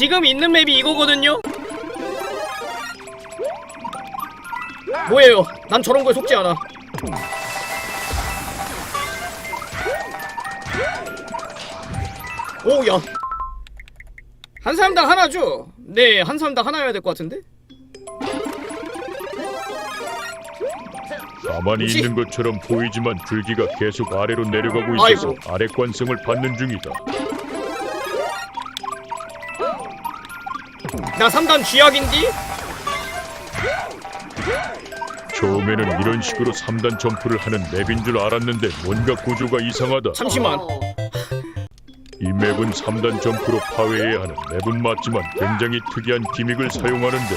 지금 있는 맵이 이거거든요? 뭐예요? 난 저런 거에 속지 않아. 오, 야. 한 사람당 하나죠? 네, 한 사람당 하나여야 될 것 같은데? 가만히 혹시- 있는 것처럼 보이지만 줄기가 계속 아래로 내려가고 있어서 아이고. 아래 관성을 받는 중이다. 나 3단 쥐약인디? 처음에는 이런 식으로 3단 점프를 하는 맵인 줄 알았는데 뭔가 구조가 이상하다. 잠시만. 이 맵은 3단 점프로 파괴해야 하는 맵은 맞지만 굉장히 특이한 기믹을 사용하는데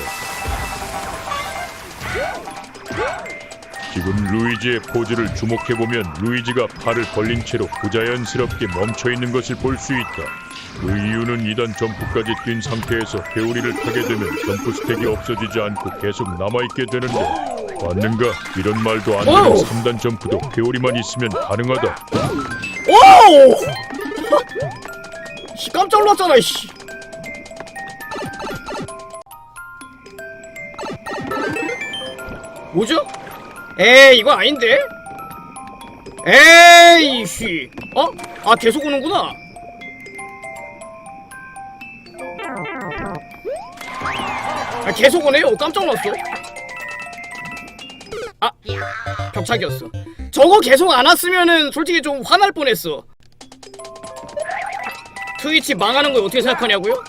지금 루이지의 포즈를 주목해보면 루이지가 팔을 벌린 채로 부자연스럽게 멈춰있는 것을 볼 수 있다. 그 이유는 2단 점프까지 뛴 상태에서 회오리를 타게 되면 점프 스택이 없어지지 않고 계속 남아있게 되는데 맞는가? 이런 말도 안 되는 오우. 3단 점프도 회오리만 있으면 가능하다. 오! 씨, 깜짝 놀랐잖아, 씨. 뭐죠? 에이, 이거 아닌데? 에이, 씨. 어? 아, 계속 오는구나. 아, 계속 오네요. 깜짝 놀랐어. 아, 격차기였어. 저거 계속 안 왔으면은 솔직히 좀 화날 뻔했어. 트위치 망하는 거 어떻게 생각하냐고요?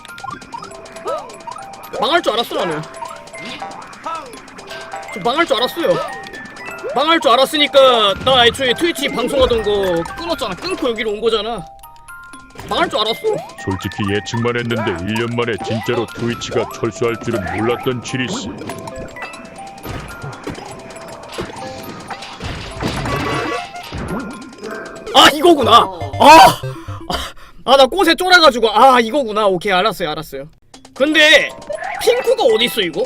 망할 줄 알았어 나는. 저 망할 줄 알았어요. 망할 줄 알았으니까 나 애초에 트위치 방송하던 거 끊었잖아. 끊고 여기로 온 거잖아. 망할 줄 알았어. 솔직히 예측만 했는데 1년 만에 진짜로 트위치가 철수할 줄은 몰랐던 치리스 아 이거구나. 아, 아 나 꽃에 쫄아가지고 아 이거구나. 오케이 알았어요 알았어요. 근데 핑크가 어디 있어 이거?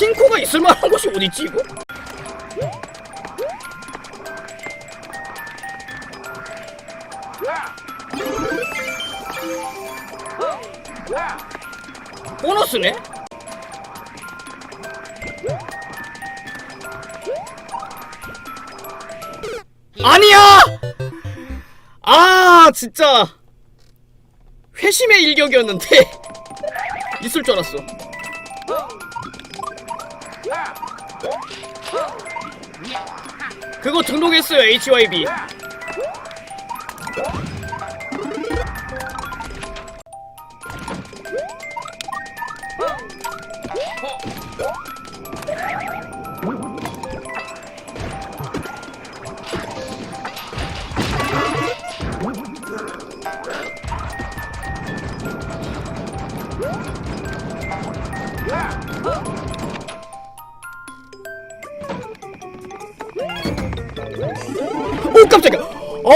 핑크가 있을 만한 곳이 어디 있지 이거? 보너스네? 아니야! 아 진짜 회심의 일격이었는데 있을 줄 알았어. 그거 등록했어요 HYB. 오 깜짝이야. 어.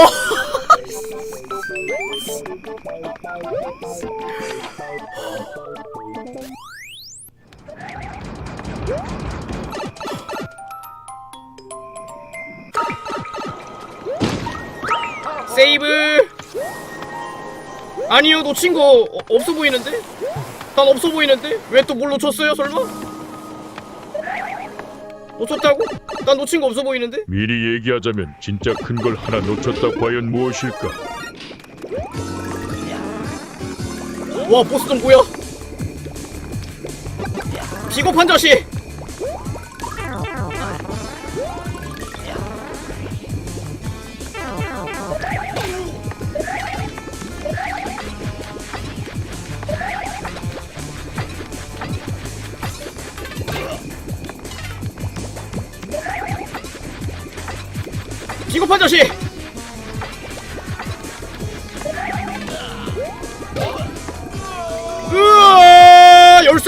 세이브. 아니요 놓친 거 어- 없어 보이는데? 난 없어 보이는데? 왜 또 뭘 놓쳤어요 설마? 놓쳤다고? 난 놓친 거 없어 보이는데? 미리 얘기하자면 진짜 큰 걸 하나 놓쳤다 과연 무엇일까 와 보스전 뭐야? 비겁한 자식!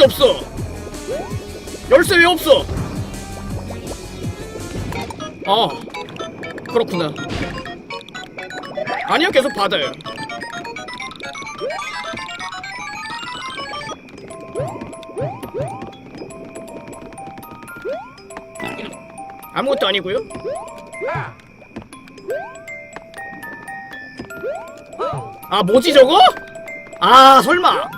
없어. 열쇠 왜 없어? 아 그렇구나. 아니요 계속 받아요. 아무것도 아니고요. 아 뭐지 저거? 아 설마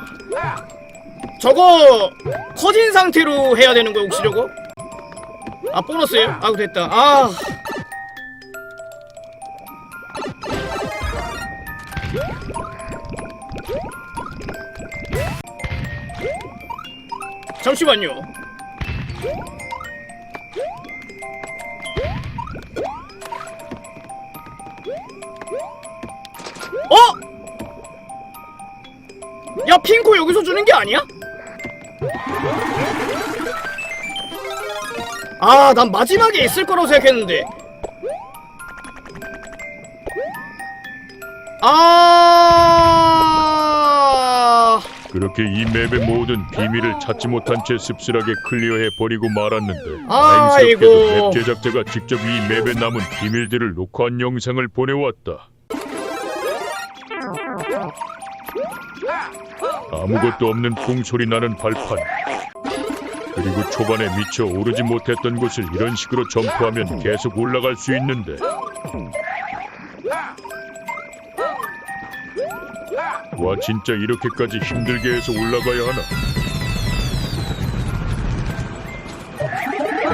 저거 커진 상태로 해야 되는 거야 혹시 저거? 아 보너스예요? 아우 됐다 아 잠시만요 어? 야 핑크 여기서 주는 게 아니야? 아, 난 마지막에 있을 거라고 생각했는데. 아, 그렇게 이 맵의 모든 비밀을 찾지 못한 채 씁쓸하게 클리어해 버리고 말았는데 아이고. 다행스럽게도 맵 제작자가 직접 이 맵에 남은 비밀들을 녹화한 영상을 보내왔다. 아무것도 없는 풍소리 나는 발판 그리고 초반에 미처 오르지 못했던 곳을 이런 식으로 점프하면 계속 올라갈 수 있는데. 와 진짜 이렇게까지 힘들게 해서 올라가야 하나?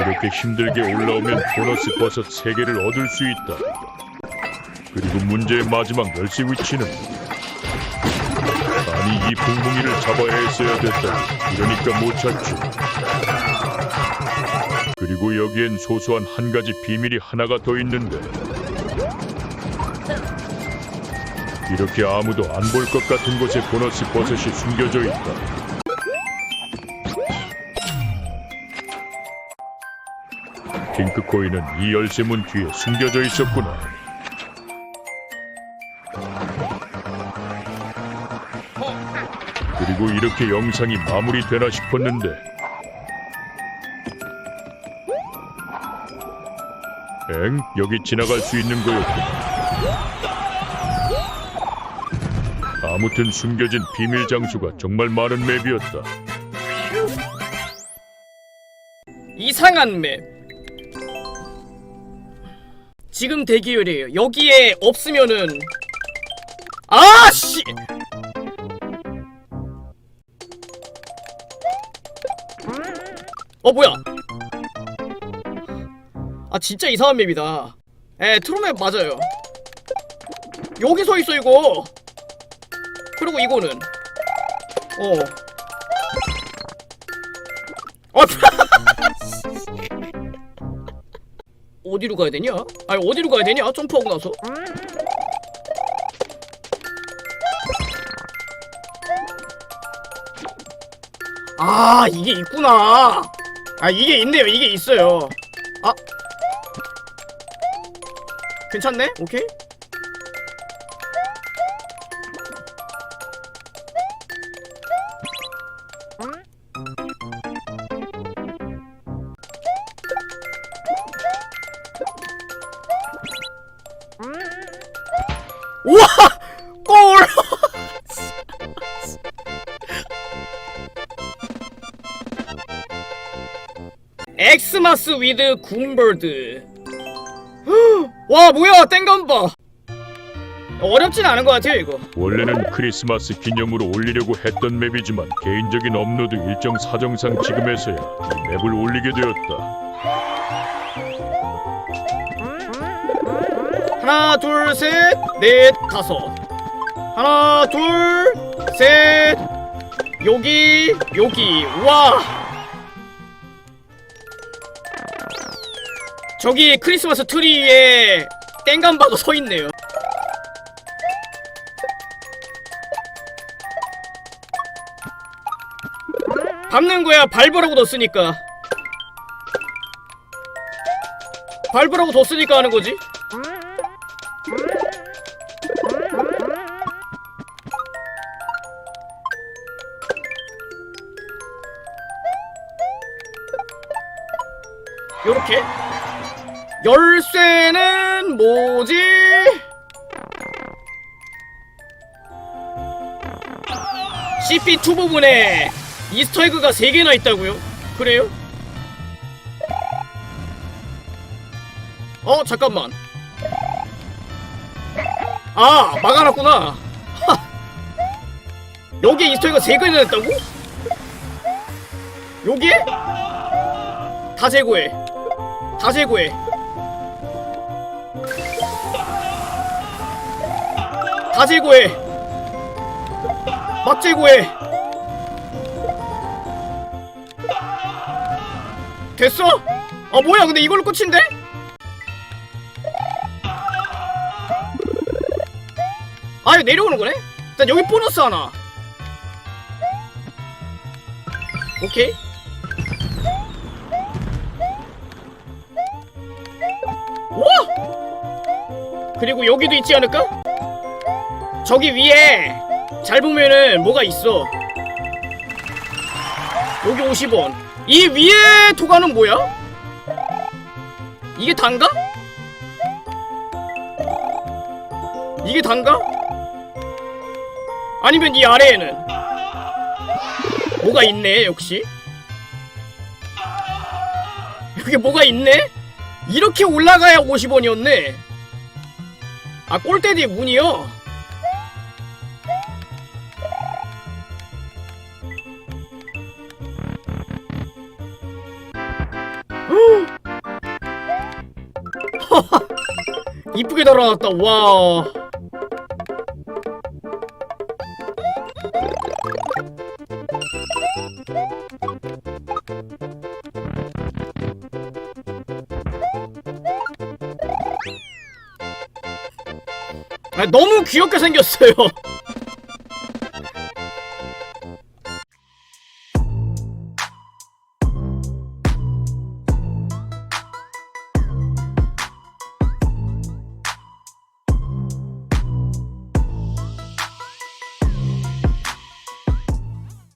이렇게 힘들게 올라오면 보너스 버섯 3개를 얻을 수 있다. 그리고 문제의 마지막 열쇠 위치는 아니 이 붕붕이를 잡아야 했어야 됐다. 이러니까 못 찾지. 그리고 여기엔 소소한 한 가지 비밀이 하나가 더 있는데. 이렇게 아무도 안 볼 것 같은 곳에 보너스 버섯이 숨겨져 있다. 핑크 코인은 이 열쇠문 뒤에 숨겨져 있었구나 그리고 이렇게 영상이 마무리되나 싶었는데 엥? 여기 지나갈 수 있는 거였군 아무튼 숨겨진 비밀 장소가 정말 많은 맵이었다 이상한 맵. 지금 대기열이에요. 여기에 없으면은 아 씨. 어 뭐야? 아 진짜 이상한 맵이다. 에 트로맵 맞아요. 여기 서 있어 이거. 그리고 이거는 어. 어. 어디로 가야 되냐? 아니 어디로 가야 되냐? 점프하고 나서 아 이게 있구나 아 이게 있네요. 이게 있어요. 아. 괜찮네? 오케이. 우와 엑스마스 위드 군 b 드와 뭐야 땡감봐. 어렵진 않은 것 같아요 이거. 원래는 크리스마스 기념으로 올리려고 했던 맵이지만 개인적인 업로드 일정 사정상 지금에서야 이 맵을 올리게 되었다. 하나 둘셋넷 다섯. 하나 둘셋 여기 여기. 와 저기 크리스마스 트리에 땡감바가 서 있네요. 밟는 거야. 밟으라고 뒀으니까. 밟으라고 뒀으니까 하는 거지. 요렇게 열쇠는 뭐지? CP2 부분에 이스터에그가 3개나 있다고요? 그래요? 어 잠깐만 아 막아놨구나 하. 여기에 이스터에가 세 개나 했다고? 여기에? 다 제거해 다 제거해 다 제거해 맛 제거해 됐어? 아 뭐야 근데 이걸로 끝인데? 아니 내려오는 거네? 일단 여기 보너스 하나 오케이 와! 그리고 여기도 있지 않을까? 저기 위에 잘 보면은 뭐가 있어 여기 50원 이 위에 토가는 뭐야? 이게 단가? 이게 단가? 아니면 이 아래에는 뭐가 있네 역시 여기 뭐가 있네? 이렇게 올라가야 50원이었네 아 꼴대디 문이요? 이쁘게 달아놨다. 와 아, 너무 귀엽게 생겼어요